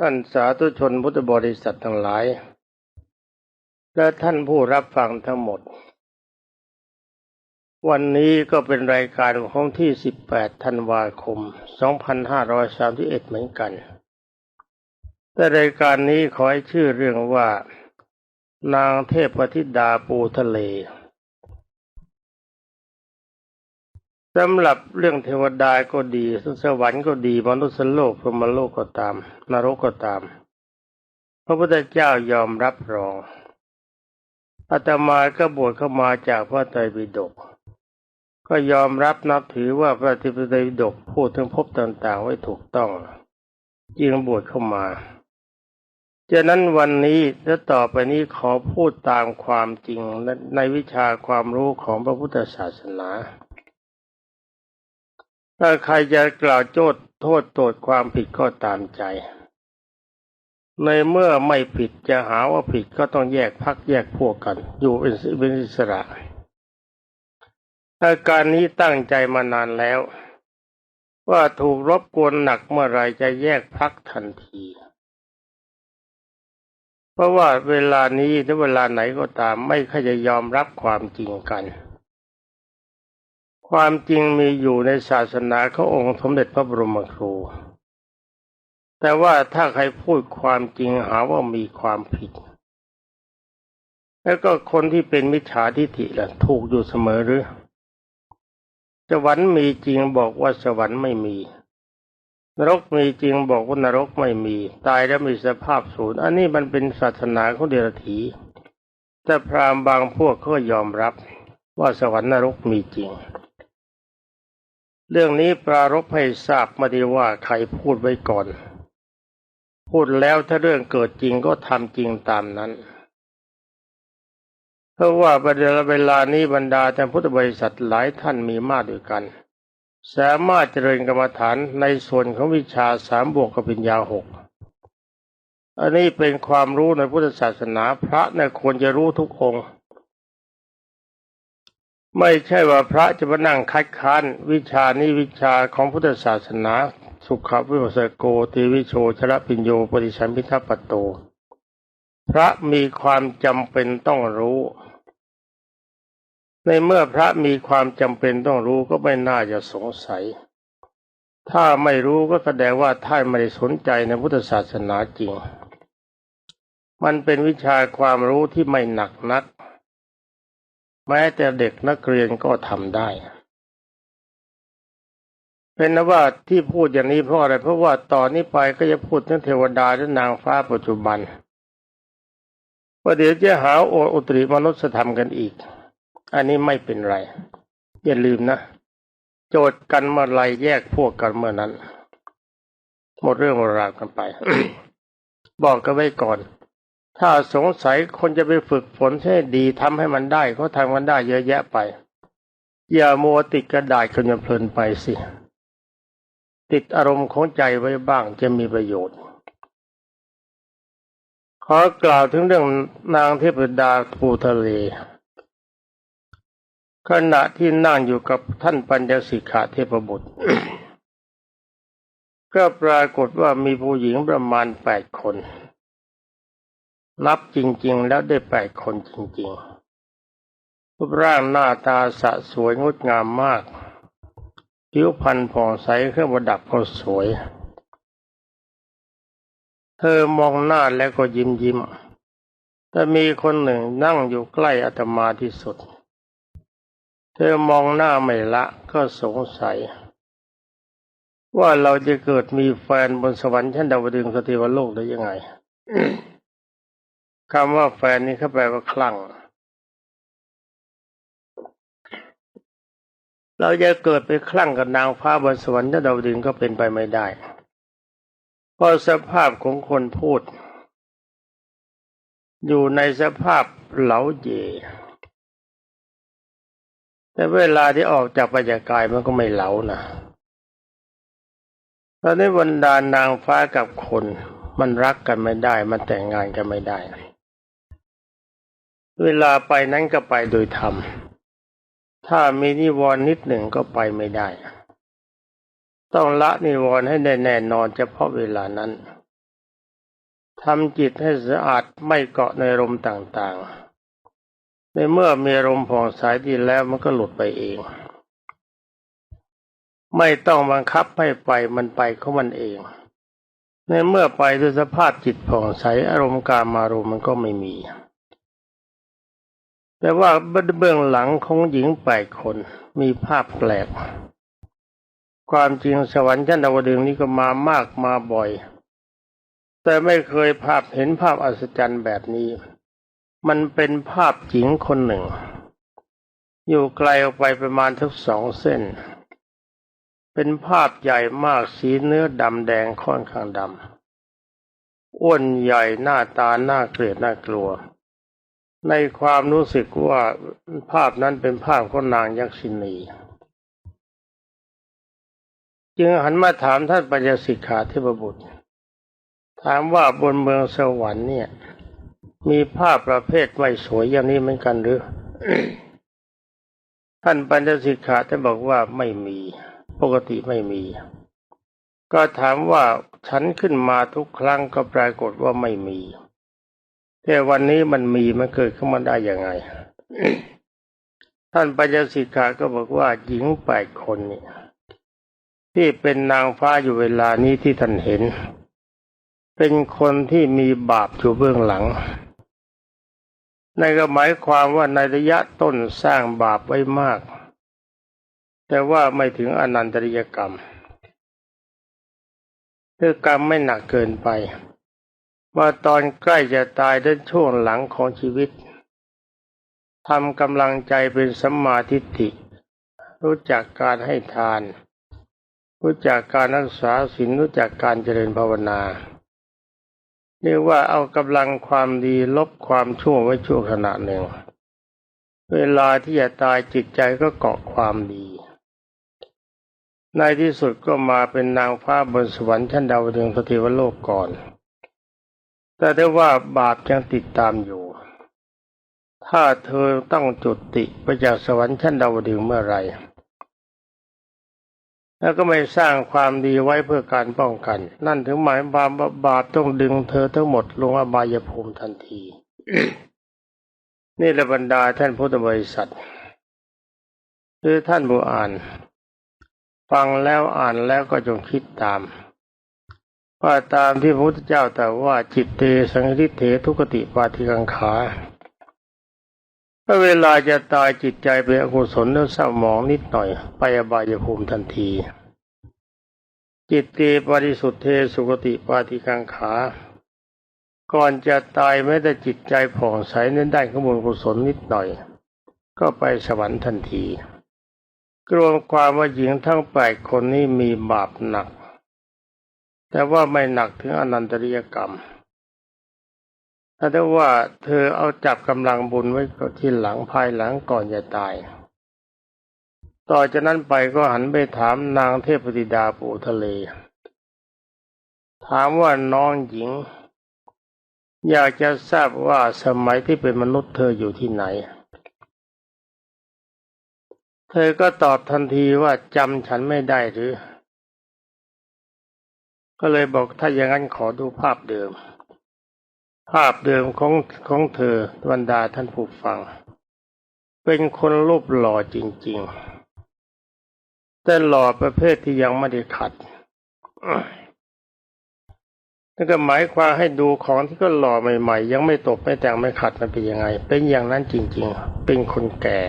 ท่านสาธุชนพุทธบริษัททั้งหลาย และท่านผู้รับฟังทั้งหมด วันนี้ก็เป็นรายการของที่ 18 ธันวาคม 2531 เหมือนกัน แต่รายการนี้ขอให้ชื่อเรื่องว่า นางเทพธิดาปูทะเล สำหรับเรื่องเทวดาก็ดีสวรรค์ก็ดีมนุษย์โลกพรหมโลกก็ตามนรกก็ตาม พระพุทธเจ้ายอมรับรองอาตมาก็บวชเข้ามาจากพระไตรปิฎกก็ยอมรับนับถือว่าพระไตรปิฎกพูดถึงภพต่างๆไว้ถูกต้องจึงบวชเข้ามาฉะนั้นวันนี้และต่อไปนี้ขอพูดตามความจริงในวิชาความรู้ของพระพุทธศาสนา ถ้าใครจะกล่าวโจทย์โทษโทษความผิดก็ตามใจ ในเมื่อไม่ผิดจะหาว่าผิดก็ต้องแยกพักแยกพวกกัน อยู่เป็นอิสระอาการนี้ตั้งใจมานานแล้ว ว่าถูกรบกวนหนักเมื่อไรจะแยกพักทันที เพราะว่าเวลานี้หรือเวลาไหนก็ตามไม่ค่อยจะยอมรับความจริงกัน ความจริงมีอยู่ในศาสนาขององค์สมเด็จพระบรมครู แต่ว่าถ้าใครพูดความจริงหาว่ามีความผิด แล้วก็คนที่เป็นมิจฉาทิฏฐิล่ะ ถูกอยู่เสมอหรือสวรรค์มีจริงบอกว่าสวรรค์ไม่มี นรกมีจริงบอกว่านรกไม่มี ตายแล้วมีสภาพสูญอันนี้มันเป็นศาสนาของเดรัจฉีแต่พราหมณ์บางพวกก็ยอมรับว่าสวรรค์นรกมีจริง เรื่องนี้ปรารภให้ทราบมาดีว่าใครพูดไว้ก่อน พูดแล้วถ้าเรื่องเกิดจริงก็ทำจริงตามนั้น เพราะว่าประเดี๋ยวเวลานี้บรรดาท่านพุทธบริษัทหลายท่านมีมากด้วยกัน สามารถเจริญกรรมฐานในส่วนของวิชาสามบวกกับปัญญาหกอันนี้เป็นความรู้ในพุทธศาสนาพระเนี่ยควรจะรู้ทุกองค์ ไม่ใช่ว่าพระจะมานั่งคัดค้านวิชานี้วิชาของพุทธศาสนา สุขวิปัสสโกติวิโชชระปิญโยปฏิสัมพิทัปปโต พระมีความจำเป็นต้องรู้ ในเมื่อพระมีความจำเป็นต้องรู้ก็ไม่น่าจะสงสัย ถ้าไม่รู้ก็แสดงว่าท่านไม่ได้สนใจในพุทธศาสนาจริง มันเป็นวิชาความรู้ที่ไม่หนักนัก แม้แต่เด็กนักเรียนก็ทำได้เป็นนะว่าที่พูดอย่างนี้เพราะอะไรเพราะว่าตอนนี้ไปก็จะพูดถึงเทวดาและนางฟ้าปัจจุบันว่าเดี๋ยวจะหาโออุตริมนุษยธรรมกันอีก อันนี้ไม่เป็นไร อย่าลืมนะ โจทย์กันเมื่อไรแยกพวกกันเมื่อนั้น หมดเรื่องราวกันไป บอกกันไว้ก่อน ถ้าสงสัยคนจะไปฝึกฝนให้ดีทำให้มันได้เขาทำมันได้เยอะแยะไป อย่ามัวติดกระดาษคนจะเพลินไปสิ ติดอารมณ์ของใจไว้บ้างจะมีประโยชน์ ขอกล่าวถึงเรื่องนางเทพดาภูทะเล ขณะที่นั่งอยู่กับท่านปัญญสิกขาเทพบุตร ก็ปรากฏว่ามีผู้หญิงประมาณแปดคน นับจริงๆ แล้วได้แปดคนจริงๆรูปร่างหน้าตาสะสวยงดงามมาก ผิวพรรณผ่องใสเครื่องประดับก็สวย เธอมองหน้าแล้วก็ยิ้มยิ้มแต่มีคนหนึ่งนั่งอยู่ใกล้อาตมาที่สุด เธอมองหน้าไม่ละก็สงสัย ว่าเราจะเกิดมีแฟนบนสวรรค์ชั้นดาวดึงสติวโลกได้ยังไง คำว่าแฟนนี่เขาแปลว่าคลั่ง เราจะเกิดไปคลั่งกับนางฟ้าบนสวรรค์ชั้นดาวดึงก็เป็นไปไม่ได้ เพราะสภาพของคนพูด อยู่ในสภาพเหลาเยแต่เวลาที่ออกจากปัญญากายมันก็ไม่เหลานะตอนนี้บรรดานางฟ้ากับคน มันรักกันไม่ได้ มันแต่งงานกันไม่ได้ เวลาไปนั้นก็ไปโดยธรรม ถ้ามีนิวรณ์นิดหนึ่งก็ไปไม่ได้ ต้องละนิวรณ์ให้ได้แน่นอนเฉพาะเวลานั้นทำจิตให้สะอาดไม่เกาะในลมต่างๆ ในเมื่อมีลมผ่องใสดีแล้วมันก็หลุดไปเอง ไม่ต้องบังคับให้ไปมันไปของมันเอง ในเมื่อไปด้วยสภาพจิตผ่องใสอารมณ์การมารมมันก็ไม่มี แต่ว่าเบื้องหลังของหญิงแปดคนมีภาพแปลก ความจริงสวรรค์ชั้นดาวดึงนี้ก็มามากมาบ่อย แต่ไม่เคยภาพเห็นภาพอัศจรรย์แบบนี้ มันเป็นภาพหญิงคนหนึ่ง อยู่ไกลออกไปประมาณทั้งสองเส้น เป็นภาพใหญ่มากสีเนื้อดำแดงค่อนข้างดำอ้วนใหญ่หน้าตาหน้าเกลียดน่ากลัว ในความรู้สึกว่าภาพนั้นเป็นภาพของนางยักษินี จึงหันมาถามท่านปัญญสิกขาเทพบุตร ถามว่าบนเมืองสวรรค์เนี่ย มีภาพประเภทไม่สวยอย่างนี้เหมือนกันหรือ ท่านปัญญสิกขาท่านบอกว่าไม่มี ปกติไม่มี ก็ถามว่าฉันขึ้นมาทุกครั้งก็ปรากฏว่าไม่มี แต่วันนี้มันมีมันเกิดขึ้นมาได้ยังไง ท่านปัญญสิกขาก็บอกว่าหญิงแปดคนนี่ที่เป็นนางฟ้าอยู่เวลานี้ที่ท่านเห็น เป็นคนที่มีบาปอยู่เบื้องหลังในก็หมายความว่าในระยะต้นสร้างบาปไว้มาก แต่ว่าไม่ถึงอนันตริยกรรมคือกรรมไม่หนักเกินไป ว่าตอนใกล้จะตายด้านช่วงหลังของชีวิตทำกำลังใจเป็นสัมมาทิฏฐิ รู้จักการให้ทาน รู้จักการรักษาศีลรู้จักการเจริญภาวนาเรียกว่าเอากำลังความดีลบความชั่วไว้ชั่วขณะหนึ่ง เวลาที่จะตายจิตใจก็เกาะความดี ในที่สุดก็มาเป็นนางฟ้าบนสวรรค์ชั้นดาวดึงส์พระเทวโลกก่อน แต่ได้ว่าบาปยังติดตามอยู่ ถ้าเธอต้องจุติไปจากสวรรค์ชั้นดาวดึงเมื่อไร แล้วก็ไม่สร้างความดีไว้เพื่อการป้องกัน นั่นถึงหมายความว่าบาปต้องดึงเธอทั้งหมดลงอบายภูมิทันที นี่แหละบรรดาท่านพุทธบริษัทคือท่านผู้อ่าน ฟังแล้วอ่านแล้วก็จงคิดตาม ว่าตามที่พระพุทธเจ้าแต่ว่าจิตเตสังริเถทุกติปาทิกังขาถ้าเวลาจะตายจิตใจเป็นอกุศลแล้วเศร้าหมองนิดหน่อย ไปอบายภูมิทันที จิตเตปริสุทธเทสุกติปาทิกังขา ก่อนจะตายแม้แต่จิตใจผ่องใสในด้านขบุญกุศลนิดหน่อย ก็ไปสวรรค์ทันที กรวมความว่าหญิงทั้งแปดคนนี้มีบาปหนัก แต่ว่าไม่หนักถึงอนันตริยกรรมถ้าได้ว่าเธอเอาจับกำลังบุญไว้ที่หลังภายหลังก่อนจะตาย ต่อจากนั้นไปก็หันไปถามนางเทพธิดาปู่ทะเล ถามว่าน้องหญิง อยากจะทราบว่าสมัยที่เป็นมนุษย์เธออยู่ที่ไหน เธอก็ตอบทันทีว่าจำฉันไม่ได้หรือ ก็เลยบอกถ้าอย่างนั้นขอดูภาพเดิม ภาพเดิมของของเธอบรรดาท่านผู้ฟัง เป็นคนรูปหล่อจริง ๆ แต่หล่อประเภทที่ยังไม่ได้ขัดนั่นก็หมายความให้ดูของที่ก็หล่อใหม่ๆ ยังไม่ตกไม่แต่งไม่ขัดมันเป็นยังไง เป็นอย่างนั้นจริง ๆ เป็นคนแก่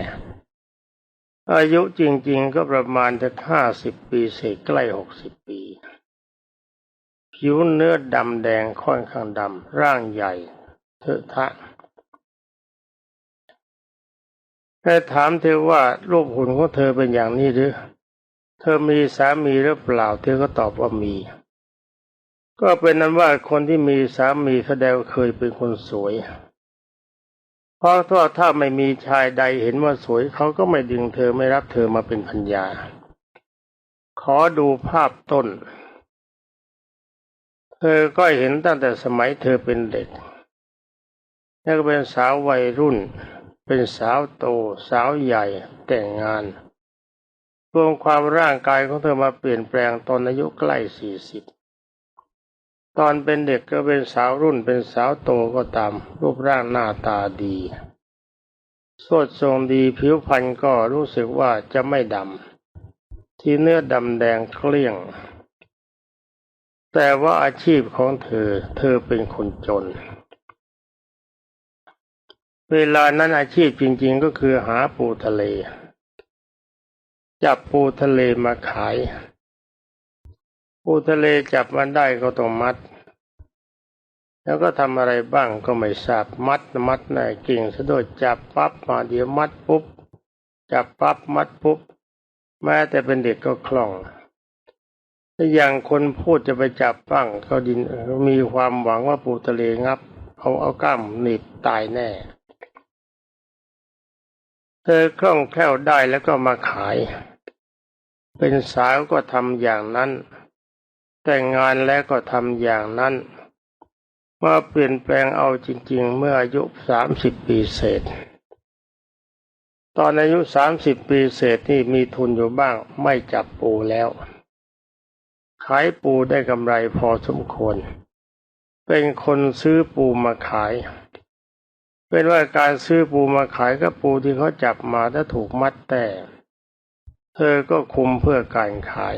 อายุจริง ๆ ก็ประมาณจะห้าสิบปีเศษใกล้หกสิบปี ผิวเนื้อดำแดงค่อนข้างดำร่างใหญ่เทอะทะแต่ถามเธอว่ารูปหุ่นของเธอเป็นอย่างนี้หรือ เธอมีสามีหรือเปล่า เธอก็ตอบว่ามี ก็เป็นนั้นว่าคนที่มีสามีแสดงเคยเป็นคนสวย เพราะถ้าถ้าไม่มีชายใดเห็นว่าสวยเขาก็ไม่ดึงเธอไม่รับเธอมาเป็นพัญญา ขอดูภาพต้น เธอก็เห็นตั้งแต่สมัยเธอเป็นเด็ก แล้วก็เป็นสาววัยรุ่น เป็นสาวโต สาวใหญ่แต่งงานรวมความร่างกายของเธอมาเปลี่ยนแปลงตอนอายุใกล้สี่สิบตอนเป็นเด็กก็เป็นสาวรุ่นเป็นสาวโตก็ตาม รูปร่างหน้าตาดีสวดทรงดีผิวพรรณก็รู้สึกว่าจะไม่ดำ ที่เนื้อดำแดงเกลี้ยง แต่ว่าอาชีพของเธอ เธอเป็นคนจน เวลานั้นอาชีพจริง ๆ ก็คือหาปูทะเล จับปูทะเลมาขาย ปูทะเลจับมันได้ก็ต้องมัด แล้วก็ทำอะไรบ้างก็ไม่ทราบมัดมัดน่ะเก่งสะดุดจับปั๊บมาเดี๋ยวมัดปุ๊บ จับปั๊บมัดปุ๊บ แม้แต่เป็นเด็กก็คล่อง ถ้าอย่างคนพูดจะไปจับบ้างก็ดินมีความหวังว่าปูทะเลงับ เอาเอากล้ามหนีบตายแน่ เธอคล่องแคล่วได้แล้วก็มาขาย เป็นสาวก็ทำอย่างนั้น แต่งงานแล้วก็ทำอย่างนั้น มาเปลี่ยนแปลงเอาจริง ๆ เมื่ออายุสามสิบปีเศษ ตอนอายุสามสิบปีเศษนี่มีทุนอยู่บ้างไม่จับปูแล้ว ขายปูได้กำไรพอสมควร เป็นคนซื้อปูมาขาย เป็นว่าการซื้อปูมาขายก็ปูที่เขาจับมาถ้าถูกมัดแต่ เธอก็คุมเพื่อการขาย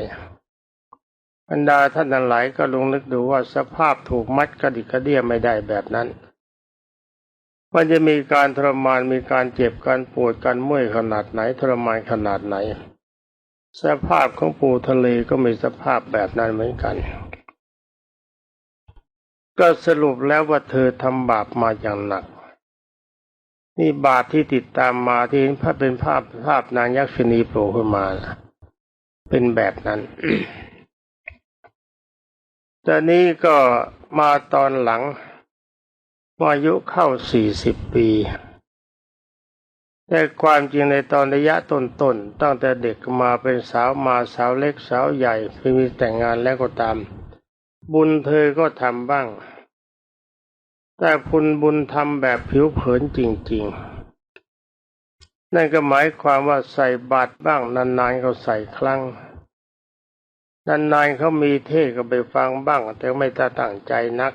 บรรดาท่านทั้งหลายก็ลงนึกดูว่าสภาพถูกมัดกระดิกกระเดี้ยไม่ได้แบบนั้น มันจะมีการทรมานมีการเจ็บการปวดการเมื่อยขนาดไหนทรมานขนาดไหน สภาพของปูทะเลก็มีสภาพแบบนั้นเหมือนกัน ก็สรุปแล้วว่าเธอทำบาปมาอย่างหนัก นี่บาปที่ติดตามมาที่เห็นภาพเป็นภาพภาพนางยักษินีโผล่ขึ้นมานะเป็นแบบนั้นตอนนี้ก็มาตอนหลังเมื่ออายุเข้าสี่สิบปี แต่ความจริงในตอนระยะต้นๆตั้งแต่เด็กมาเป็นสาวมาสาวเล็กสาวใหญ่เพิ่งมีแต่งงานแล้วก็ตาม บุญเธอก็ทำบ้าง แต่พุนบุญทำแบบผิวเผินจริง ๆ นั่นก็หมายความว่าใส่บาตรบ้างนานๆก็ใส่ครั้งนานๆเขามีเทศก็ไปฟังบ้าง แต่ไม่ตั้งใจนัก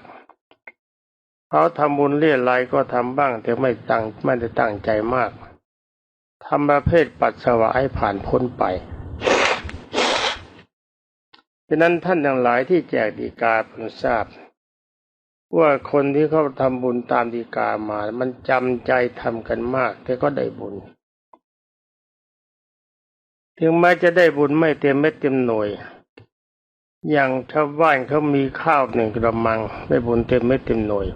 เขาทำบุญเรียอะไรก็ทำบ้าง แต่ไม่ตั้งไม่ได้ตั้งใจมาก ทำประเภทปัสสาวะให้ผ่านพ้นไปฉะนั้นท่านทั้งหลายที่แจกดีกาเพิ่งทราบ ว่าคนที่เขาทำบุญตามดีกามา มันจำใจทำกันมาก แต่ก็ได้บุญ ถึงแม้จะได้บุญไม่เต็มเม็ดเต็มหน่วย อย่างชาวบ้านเขามีข้าวหนึ่งกระมังได้บุญเต็มเม็ดเต็มหน่วย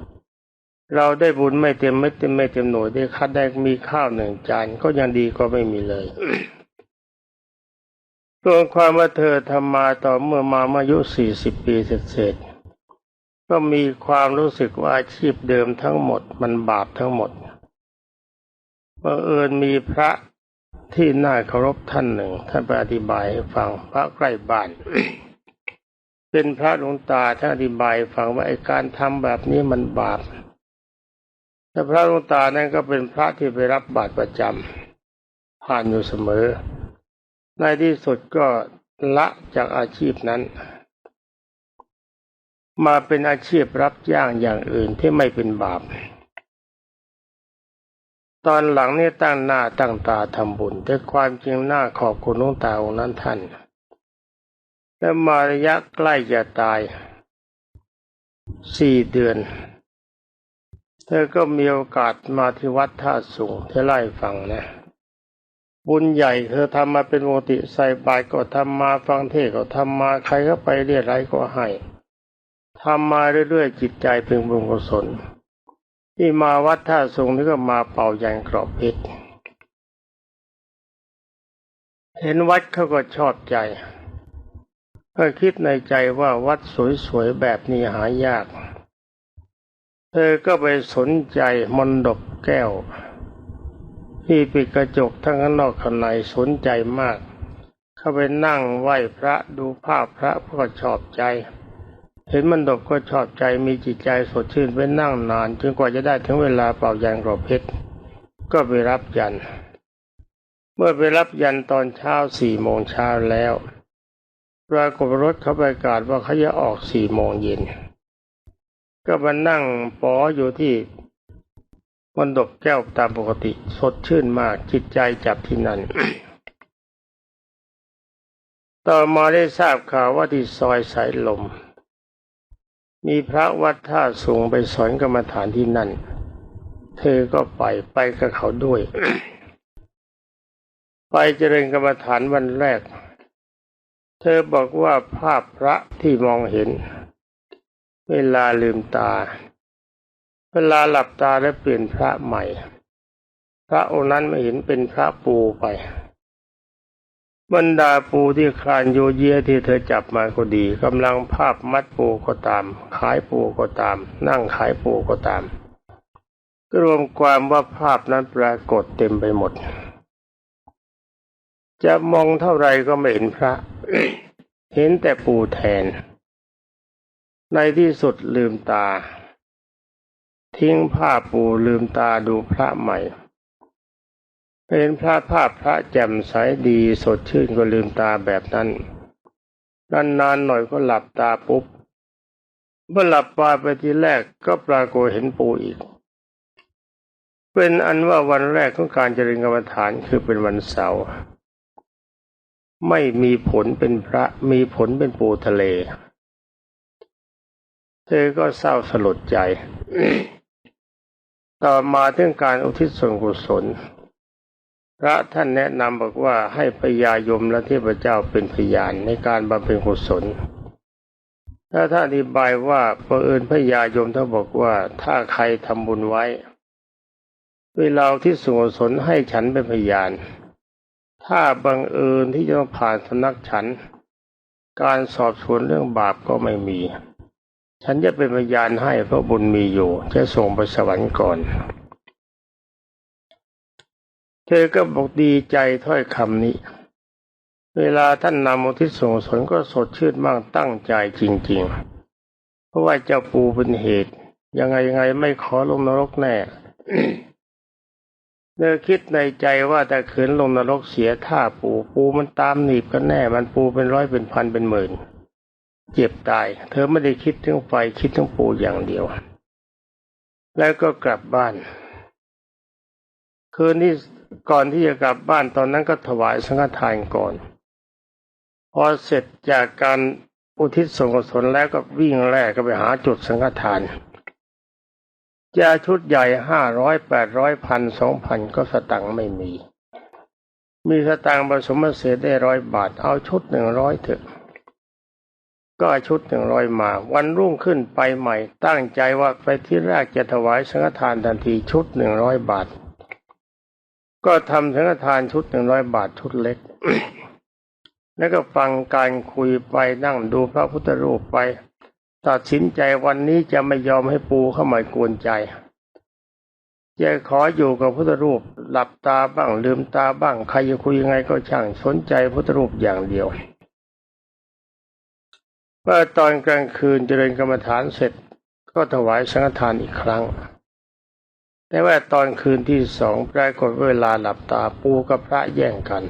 เราได้บุญไม่เต็มเม็ดเต็มเม็ดเต็มหน่วยได้คัดได้มีข้าวหนึ่งจานก็ยังดีก็ไม่มีเลยรวมความว่าเธอทำมาต่อเมื่อมาเมื่อายุสี่สิบปีเสร็จๆก็มีความรู้สึกว่าอาชีพเดิมทั้งหมดมันบาปทั้งหมดบังเอิญมีพระที่น่าเคารพท่านหนึ่ง ท่านไปอธิบายให้ฟังพระใกล้บ้าน เป็นพระหลวงตาท่านอธิบายฟังว่าไอการทำแบบนี้มันบาป แต่พระลวงตานั้นก็เป็นพระที่ไปรับบาตรประจำผ่านอยู่เสมอ ในที่สุดก็ละจากอาชีพนั้น มาเป็นอาชีพรับจ้างอย่างอื่นที่ไม่เป็นบาป ตอนหลังนี่ตั้งหน้าตั้งตาทำบุญแต่ความจริงหน้าขอบคุณลวงตาองค์นั้นท่าน และมาระยะใกล้จะตายสี่เดือน เธอก็มีโอกาสมาที่วัดท่าสูงที่ไล่าให้ฟังนะบุญใหญ่เธอทำมาเป็นปกติใส่บาตรก็ทำมาฟังเทศก็ทำมาใครก็ไปเรียอะไรก็ให้ทำมาเรื่อยๆจิตใจเป็นบุญกุศลที่มาวัดท่าสูงนี่ก็มาเป่ายันกรอบเพชรเห็นวัดเขาก็ชอบใจก็คิดในใจว่าวัดสวยๆแบบนี้หายาก เธอก็ไปสนใจมนดบแก้ว ที่ปิดกระจกทั้งข้างนอกข้างในสนใจมาก เข้าไปนั่งไหว้พระดูภาพพระก็ชอบใจ เห็นมันดบก็ชอบใจมีจิตใจสดชื่นไปนั่งนานจนกว่าจะได้ถึงเวลาเป่ายันกรอบเพชรก็ไปรับยัน เมื่อไปรับยันตอนเช้าสี่โมงเช้าแล้วปรากฏรถเขาประกาศว่าเขาจะออกสี่โมงเย็น ก็มานั่งปออยู่ที่มนดบแก้วตามปกติ สดชื่นมากจิตใจจับที่นั่น ต่อมาได้ทราบข่าวว่าที่ซอยสายลม มีพระวัดท่าสูงไปสอนกรรมฐานที่นั่น เธอก็ไปไปกับเขาด้วย ไปเจริญกรรมฐานวันแรก เธอบอกว่าภาพพระที่มองเห็น เวลาลืมตา เวลาหลับตาแล้วเปลี่ยนพระใหม่ พระองค์นั้นไม่เห็นเป็นพระปูไป บรรดาปูที่คลานโยเยที่เธอจับมาก็ดีกำลังภาพมัดปูก็ตาม ขายปูก็ตาม นั่งขายปูก็ตามก็รวมความว่าภาพนั้นปรากฏเต็มไปหมด จะมองเท่าไรก็ไม่เห็นพระ เห็นแต่ปูแทน ในที่สุดลืมตา ทิ้งผ้าปูลืมตาดูพระใหม่ เป็นพระภาพพระแจ่มใสดีสดชื่นก็ลืมตาแบบนั้น นานๆหน่อยก็หลับตาปุ๊บเมื่อหลับตาไปทีแรกก็ปรากฏเห็นปูอีก เป็นอันว่าวันแรกของการเจริญกรรมฐานคือเป็นวันเสาร์ไม่มีผลเป็นพระมีผลเป็นปูทะเล เธอก็เศร้าสลดใจ ต่อมาถึงการอุทิศส่วนกุศล พระท่านแนะนำบอกว่าให้พญายมและเทพเจ้าเป็นพยานในการบำเพ็ญกุศลถ้าท่านอธิบายว่าประเอิญพญายมท่านบอกว่าถ้าใครทำบุญไว้ เวลาที่ส่วนกุศลให้ฉันเป็นพยาน ถ้าบังเอิญที่จะต้องผ่านสำนักฉัน การสอบสวนเรื่องบาปก็ไม่มี ฉันจะเป็นพยานให้เพราะบุญมีอยู่ จะส่งไปสวรรค์ก่อน เธอก็บอกดีใจถ้อยคำนี้ เวลาท่านนำอุทิศส่งสนก็สดชื่นมากตั้งใจจริง ๆ เพราะว่าเจ้าปูเป็นเหตุ ยังไงยังไงไม่ขอลงนรกแน่เธอคิดในใจว่าแต่ขืนลงนรกเสียท่าปูปูมันตามหนีบกันแน่ มันปูเป็นร้อยเป็นพันเป็นหมื่น เจ็บตาย เธอไม่ได้คิดถึงไฟคิดถึงปูอย่างเดียว แล้วก็กลับบ้าน คืนที่ก่อนที่จะกลับบ้านตอนนั้นก็ถวายสังฆทานก่อน พอเสร็จจากการอุทิศส่วนกุศลแล้วก็วิ่งแรกก็ไปหาจุดสังฆทานจะชุดใหญ่ห้าร้อยแปดร้อยพันสองพันก็สตังค์ไม่มี มีสตังค์ผสมเศษได้ร้อยบาท เอาชุดหนึ่งร้อยเถอะ ก็ชุดหนึ่งร้อยมา วันรุ่งขึ้นไปใหม่ ตั้งใจว่าไปที่แรกจะถวายสังฆทานทันทีชุดหนึ่งร้อยบาท ก็ทำสังฆทานชุดหนึ่งร้อยบาทชุดเล็ก แล้วก็ฟังการคุยไปนั่งดูพระพุทธรูปไป ตัดสินใจวันนี้จะไม่ยอมให้ปูเข้ามากวนใจจะขออยู่กับพุทธรูป หลับตาบ้างลืมตาบ้าง ใครจะคุยยังไงก็ช่างสนใจพุทธรูปอย่างเดียว เมื่อตอนกลางคืนเจริญกรรมฐานเสร็จก็ถวายสังฆทานอีกครั้ง แต่ว่าตอนคืนที่สองปรากฏเวลาหลับตาปูกับพระแย่งกัน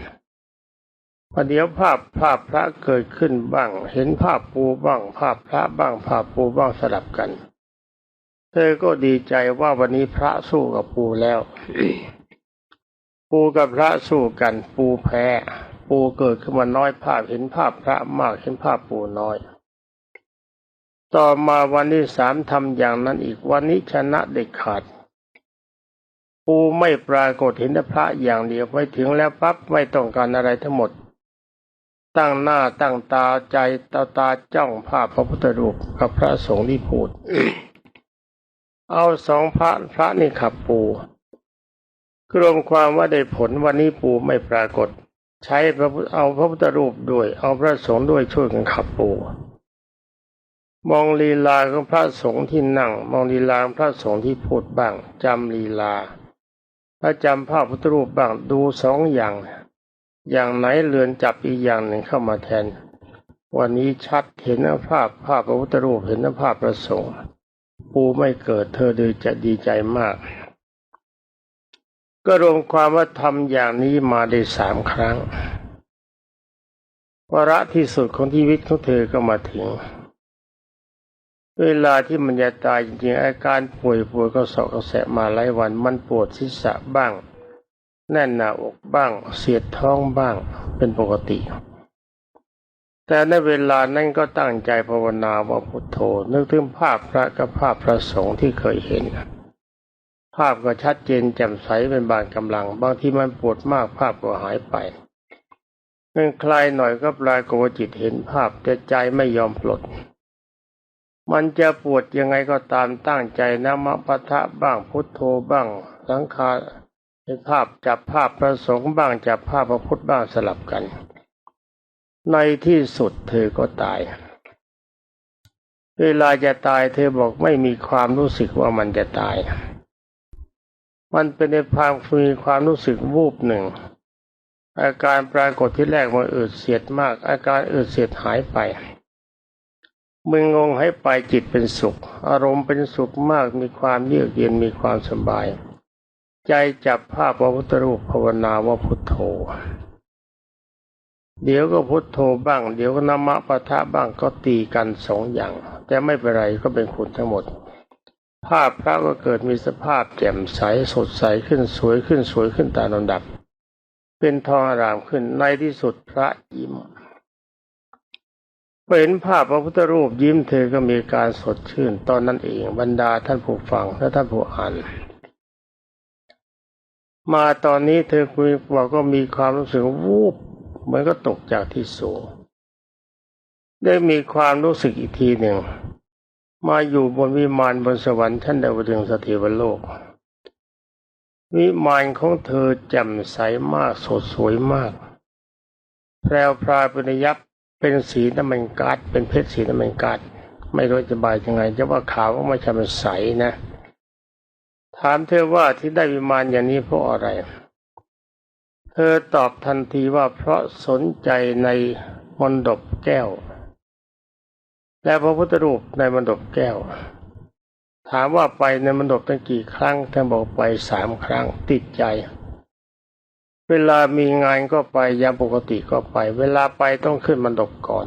พอเดี๋ยวภาพภาพพระเกิดขึ้นบ้าง เห็นภาพปูบ้าง ภาพพระบ้าง ภาพปูบ้างสลับกัน เธอก็ดีใจว่าวันนี้พระสู้กับปูแล้ว ปูกับพระสู้กัน ปูแพ้ ปูเกิดขึ้นมาน้อยภาพเห็นภาพพระมากเห็นภาพปูน้อย ต่อมาวันที่สามทำอย่างนั้นอีกวันนี้ชนะเด็ดขาดปูไม่ปรากฏเห็นพระอย่างเดียวไปถึงแล้วปั๊บไม่ต้องการอะไรทั้งหมด ตั้งหน้าตั้งตาใจตาตาจ้องภาพพระพุทธรูปกับพระสงฆ์ที่พูด เอาสองพระพระนี่ขับปูกรวมความว่าได้ผลวันนี้ปูไม่ปรากฏ ใช้พระเอาพระพุทธรูปด้วย เอาพระสงฆ์ด้วยช่วยกันขับปู มองลีลาของพระสงฆ์ที่นั่ง มองลีลาของพระสงฆ์ที่พูดบ้างจำลีลาถ้าจำภาพพุทธรูปบ้างดูสองอย่าง อย่างไหนเลือนจับอีกอย่างหนึ่งเข้ามาแทน วันนี้ชัดเห็นภาพภาพพระพุทธรูปเห็นภาพพระสงฆ์ปูไม่เกิดเธอดูจะดีใจมาก ก็รวมความว่าทำอย่างนี้มาได้สามครั้งวาระที่สุดของชีวิตของเธอก็มาถึง เวลาที่มันจะตายจริงๆอาการป่วยป่วยก็เสาะกระแสมาหลายวันมันปวดศีรษะบ้าง แน่นหน้าอกบ้าง เสียดท้องบ้างเป็นปกติ แต่ในเวลานั้นก็ตั้งใจภาวนาว่าพุทโธ นึกถึงภาพพระกับภาพพระสงฆ์ที่เคยเห็น ภาพก็ชัดเจนแจ่มใสเป็นบางกำลัง บางที่มันปวดมากภาพก็หายไปเมื่อคลายหน่อยก็ปลายกวาจิตเห็นภาพแต่ใจไม่ยอมปลด มันจะปวดยังไงก็ตามตั้งใจนะมะปะทะบ้างพุทโธบ้าง สังขารภาพจับภาพพระสงฆ์บ้างจับภาพพระพุทธบ้างสลับกัน ในที่สุดเธอก็ตาย เวลาจะตายเธอบอกไม่มีความรู้สึกว่ามันจะตาย มันเป็นในความมีความรู้สึกวูบหนึ่ง อาการปรากฏที่แรกมันอืดเสียดมาก อาการอืดเสียดหายไป มึงงงให้ไปจิตเป็นสุข อารมณ์เป็นสุขมากมีความเยือกเย็นมีความสบาย ใจจับภาพพระพุทธรูปภาวนาว่าพุทโธ เดี๋ยวก็พุทโธบ้าง เดี๋ยวก็นามะปะทะบ้างก็ตีกันสองอย่าง แต่ไม่เป็นไรก็เป็นคุณทั้งหมด ภาพพระก็เกิดมีสภาพแจ่มใสสดใสขึ้นสวยขึ้นสวยขึ้นตามลำดับ เป็นทองอารามขึ้นในที่สุดพระยิ้ม เห็นภาพพระพุทธรูปยิ้มเธอก็มีการสดชื่น ตอนนั้นเองบรรดาท่านผู้ฟังและท่านผู้อ่านมาตอนนี้เธอคุยบอกก็มีความรู้สึกวูบเหมือนก็ตกจากที่สูงได้มีความรู้สึกอีกทีหนึ่ง มาอยู่บนวิมานบนสวรรค์ชั้นดาวดึงสถิวโลก วิมานของเธอแจ่มใสมากสดสวยมาก แพรวพรายเป็นยับ เป็นสีน้ำมันกาดเป็นเพชรสีน้ำมันกาดไม่รู้จะบายยังไงจะว่าขาวก็ไม่ใช่มันใสนะ ถามเธอว่าที่ได้วิมานอย่างนี้เพราะอะไร เธอตอบทันทีว่าเพราะสนใจในมนดบแก้ว และพระพุทธรูปในมนดบแก้ว ถามว่าไปในมนดบตั้งกี่ครั้งเธอบอกไปสามครั้งติดใจ เวลามีงานก็ไปยามปกติก็ไป เวลาไปต้องขึ้นมนดบก่อน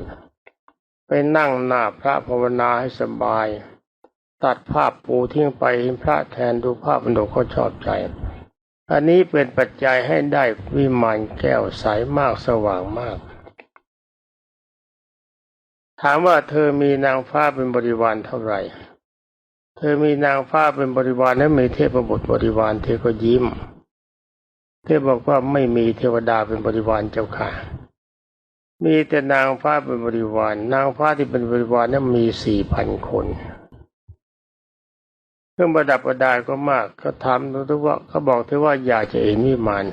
ไปนั่งหน้าพระภาวนาให้สบาย ตัดภาพปูทิ้งไปเห็นพระแทนดูภาพมนดบก็ชอบใจ อันนี้เป็นปัจจัยให้ได้วิมานแก้วใสมากสว่างมาก ถามว่าเธอมีนางฟ้าเป็นบริวารเท่าไหร่เธอมีนางฟ้าเป็นบริวารและมีเทพบุตรบริวารเธอก็ยิ้ม เธอบอกว่าไม่มีเทวดาเป็นบริวารเจ้าค่ะ มีแต่นางฟ้าเป็นบริวาร นางฟ้าที่เป็นบริวารนั้นมีสี่พันคนเครื่องประดับประดาก็มากก็ถามเธอว่าเขาบอกเธอว่าอยากจะเห็นวิมาน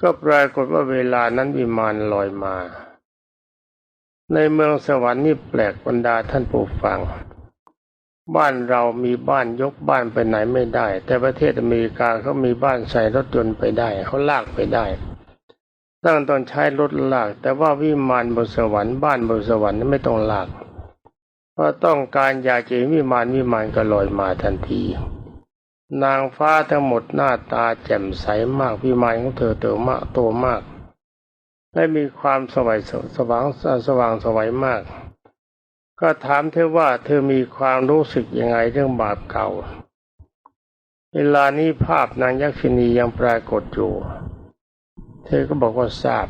ก็ปรากฏว่าเวลานั้นวิมานลอยมา ในเมืองสวรรค์นี่แปลกบรรดาท่านผู้ฟัง บ้านเรามีบ้านยกบ้านไปไหนไม่ได้ แต่ประเทศอเมริกาเขามีบ้านใส่รถยนต์ไปได้เขาลากไปได้ตั้งตอนใช้รถลาก แต่ว่าวิมานบนสวรรค์บ้านบนสวรรค์นั้นไม่ต้องลากเพราะต้องการอยากจะวิมานวิมานก็ลอยมาทันที นางฟ้าทั้งหมดหน้าตาแจ่มใสมากวิมานของเธอเติมมากโตมากและมีความสว่างสว่างสว่างสวัยมาก ก็ถามเธอว่าเธอมีความรู้สึกยังไงเรื่องบาปเก่า เวลานี้ภาพนางยักษินียังปรากฏอยู่ เธอก็บอกว่าทราบ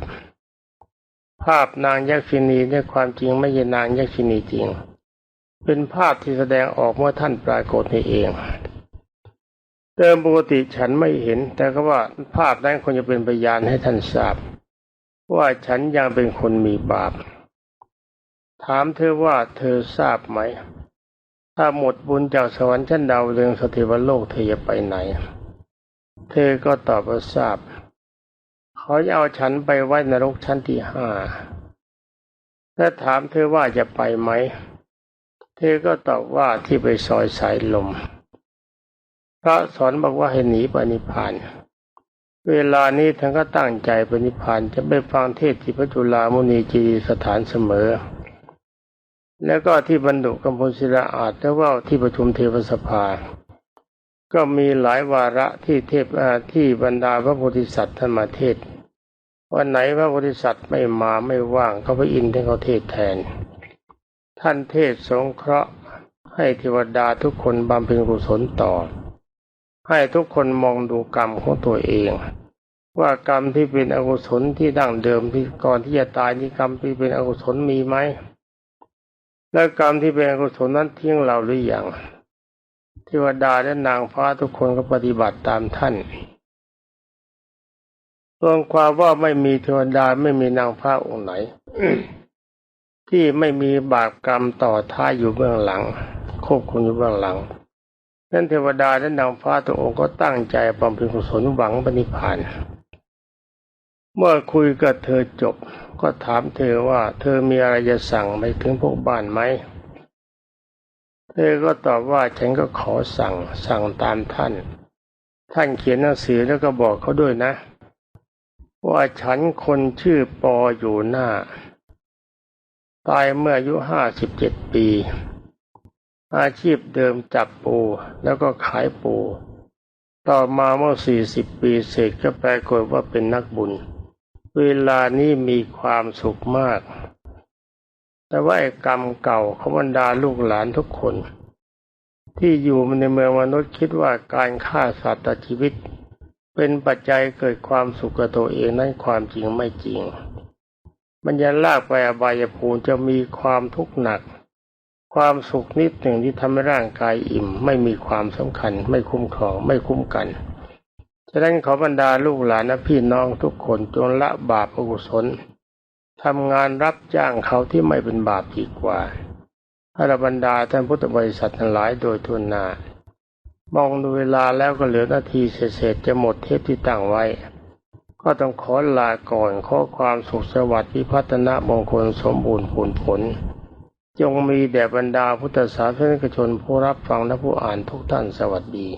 ภาพนางยักษินีในความจริงไม่ใช่นางยักษินีจริง เป็นภาพที่แสดงออกเมื่อท่านปรากฏนี่เอง เดิมปกติฉันไม่เห็น แต่ก็ว่าภาพนั้นควรจะเป็นพยานให้ท่านทราบ ว่าฉันยังเป็นคนมีบาป ถามเธอว่าเธอทราบไหม ถ้าหมดบุญจากสวรรค์ชั้นดาวเรืองสถิวโลกเธอจะไปไหน เธอก็ตอบว่าทราบเขาจะเอาฉันไปไว้นรกชั้นที่ห้าถ้าถามเธอว่าจะไปไหม เธอก็ตอบว่าที่ไปซอยสายลม พระสอนบอกว่าให้หนีปนิพาน เวลานี้ท่านก็ตั้งใจปนิพานจะไปฟังเทศที่พระจุลามุนีจีสถานเสมอ แล้วก็ที่บรรดุกัมพูศิลาอาจแล้วว่าที่ประชุมเทวสภา ก็มีหลายวาระที่เทพที่บรรดาพระโพธิสัตว์ท่านมาเทศ วันไหนพระโพธิสัตว์ไม่มาไม่ว่างก็พระอินทร์ท่านเขาเทศแทน ท่านเทศสงเคราะห์ให้เทวดาทุกคนบำเพ็ญกุศลต่อ ให้ทุกคนมองดูกรรมของตัวเอง ว่ากรรมที่เป็นอกุศลที่ดั้งเดิมที่ก่อนที่จะตายนี่กรรมที่เป็นอกุศลมีไหม และกรรมที่เป็นอกุศลนั้นทิ้งเราหรือยังเทวดาและนางฟ้าทุกคนก็ปฏิบัติตามท่านรวมความว่าไม่มีเทวดาไม่มีนางฟ้าองค์ไหน ที่ไม่มีบาปกรรมต่อท้ายอยู่เบื้องหลังควบคุมอยู่เบื้องหลังนั้นเทวดาและนางฟ้าตัวองค์ก็ตั้งใจบำเพ็ญกุศลหวังปณิพาน เมื่อคุยกับเธอจบ ก็ถามเธอว่า เธอมีอะไรจะสั่งไปถึงพวกบ้านไหม เธอก็ตอบว่าฉันก็ขอสั่งสั่งตามท่าน ท่านเขียนหนังสือแล้วก็บอกเขาด้วยนะ ว่าฉันคนชื่อปออยู่หน้า ตายเมื่ออายุห้าสิบเจ็ดปี อาชีพเดิมจับปูแล้วก็ขายปูต่อมาเมื่อสี่สิบปีเสร็จก็ปรากฏว่าเป็นนักบุญ เวลานี้มีความสุขมาก แต่ว่ากรรมเก่าของบรรดาลูกหลานทุกคน ที่อยู่ในเมืองมนุษย์คิดว่าการฆ่าสัตว์ตัดชีวิต เป็นปัจจัยเกิดความสุขกับตัวเองนั้นความจริงไม่จริง มันจะลากไปอบายภูมิจะมีความทุกข์หนัก ความสุขนิดหนึ่งที่ทำให้ร่างกายอิ่ม ไม่มีความสำคัญ ไม่คุ้มครองไม่คุ้มกัน ฉะนั้นขอบรรดาลูกหลานและพี่น้องทุกคนจงละบาปอกุศลทำงานรับจ้างเขาที่ไม่เป็นบาปดีกว่าถ้าบรรดาท่านพุทธบริษัททั้งหลายโดยทุนนามองดูเวลาแล้วก็เหลือนาทีเศษจะหมดเทปที่ตั้งไว้ ก็ต้องขอลาก่อนขอความสุขสวัสดิ์พิพัฒนมงคลสมบูรณ์ผลผล จงมีแด่บรรดาพุทธศาสนิกชนผู้รับฟังและผู้อ่านทุกท่านสวัสดี